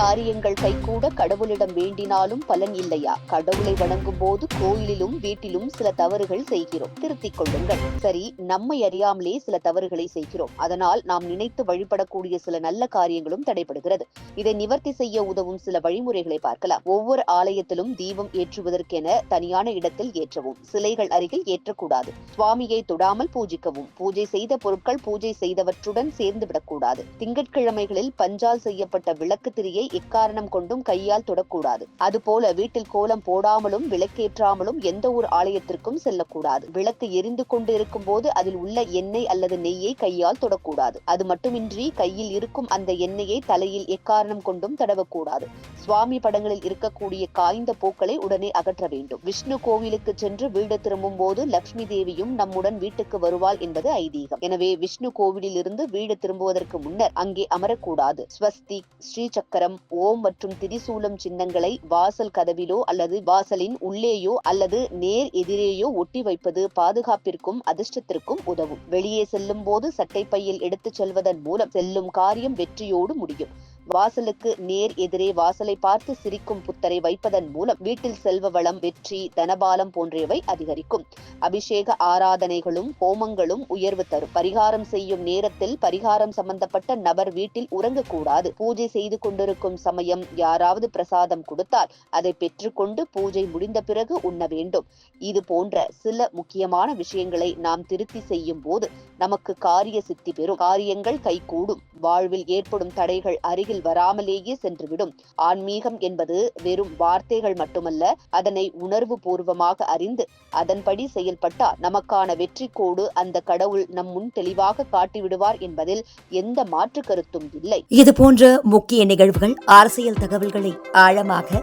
காரியங்கள் கைகூட கடவுளிடம் வேண்டினாலும் பலன் இல்லையா? கடவுளை வணங்கும் போது கோயிலிலும் வீட்டிலும் சில தவறுகள் செய்கிறோம். திருத்திக் கொள்ளுங்கள். சரி நம்மை அறியாமலே சில தவறுகளை செய்கிறோம். அதனால் நாம் நினைத்து வழிபடக்கூடிய சில நல்ல காரியங்களும் தடைபடுகிறது. இதை நிவர்த்தி செய்ய உதவும் சில வழிமுறைகளை பார்க்கலாம். ஒவ்வொரு ஆலயத்திலும் தீபம் ஏற்றுவதற்கென தனியான இடத்தில் ஏற்றவும். சிலைகள் அருகில் ஏற்றக்கூடாது. சுவாமியை தொடாமல் பூஜிக்கவும். பூஜை செய்த பொருட்கள் பூஜை செய்தவற்றுடன் சேர்ந்து விடக்கூடாது. திங்கட்கிழமைகளில் பஞ்சால் செய்யப்பட்ட விளக்கு திரியை எக்காரணம் கொண்டும் கையால் தொடக்கூடாது. அதுபோல வீட்டில் கோலம் போடாமலும் விளக்கேற்றாமலும் எந்த ஒரு ஆலயத்திற்கும் செல்லக்கூடாது. விளக்கு எரிந்து கொண்டு இருக்கும் போது அதில் உள்ள எண்ணெய் அல்லது நெய்யை கையால் தொடக்கூடாது. அது மட்டுமின்றி கையில் இருக்கும் அந்த எண்ணெயை தலையில் எக்காரணம் கொண்டும் தடவக்கூடாது. சுவாமி படங்களில் இருக்கக்கூடிய காய்ந்த பூக்களை உடனே அகற்ற வேண்டும். விஷ்ணு கோவிலுக்கு சென்று வீடு திரும்பும் போது லட்சுமி தேவியும் நம்முடன் வீட்டுக்கு வருவாள் என்பது ஐதீகம். எனவே விஷ்ணு கோவிலில் இருந்து வீடு திரும்புவதற்கு முன்னர் அங்கே அமரக்கூடாது. ஸ்வஸ்திக் ஸ்ரீ சக்கரம் ஓம் மற்றும் திரிசூலம் சின்னங்களை வாசல் கதவிலோ அல்லது வாசலின் உள்ளேயோ அல்லது நேர் எதிரேயோ ஒட்டி வைப்பது பாதுகாப்பிற்கும் அதிர்ஷ்டத்திற்கும் உதவும். வெளியே செல்லும் போது சட்டை பையில் எடுத்துச் செல்வதன் மூலம் செல்லும் காரியம் வெற்றியோடு முடியும். வாசலுக்கு நேர் எதிரே வாசலை பார்த்து சிரிக்கும் புத்தரை வைப்பதன் மூலம் வீட்டில் செல்வ வளம் வெற்றி தனபாலம் போன்றவை அதிகரிக்கும். அபிஷேக ஆராதனைகளும் ஹோமங்களும் உயர்வு தரும். பரிகாரம் செய்யும் நேரத்தில் பரிகாரம் சம்பந்தப்பட்ட நபர் வீட்டில் உறங்கக்கூடாது. பூஜை செய்து கொண்டிருக்கும் சமயம் யாராவது பிரசாதம் கொடுத்தால் அதை பெற்றுக்கொண்டு பூஜை முடிந்த பிறகு உண்ண வேண்டும். இது போன்ற சில முக்கியமான விஷயங்களை நாம் திருத்தி செய்யும் போது நமக்கு காரிய சித்தி பெறும். காரியங்கள் கைகூடும். வாழ்வில் ஏற்படும் தடைகள் அருகில் வராமலேயே சென்றுவிடும். ஆன்மீகம் என்பது வெறும் வார்த்தைகள் மட்டுமல்ல அதனை உணர்வு பூர்வமாக அறிந்து அதன்படி செயல்பட்டால் நமக்கான வெற்றி கோடு அந்த கடவுள் நம் முன் தெளிவாக காட்டிவிடுவார் என்பதில் எந்த மாற்று கருத்தும் இல்லை. இது போன்ற முக்கிய நிகழ்வுகள் அரசியல் தகவல்களை ஆழமாக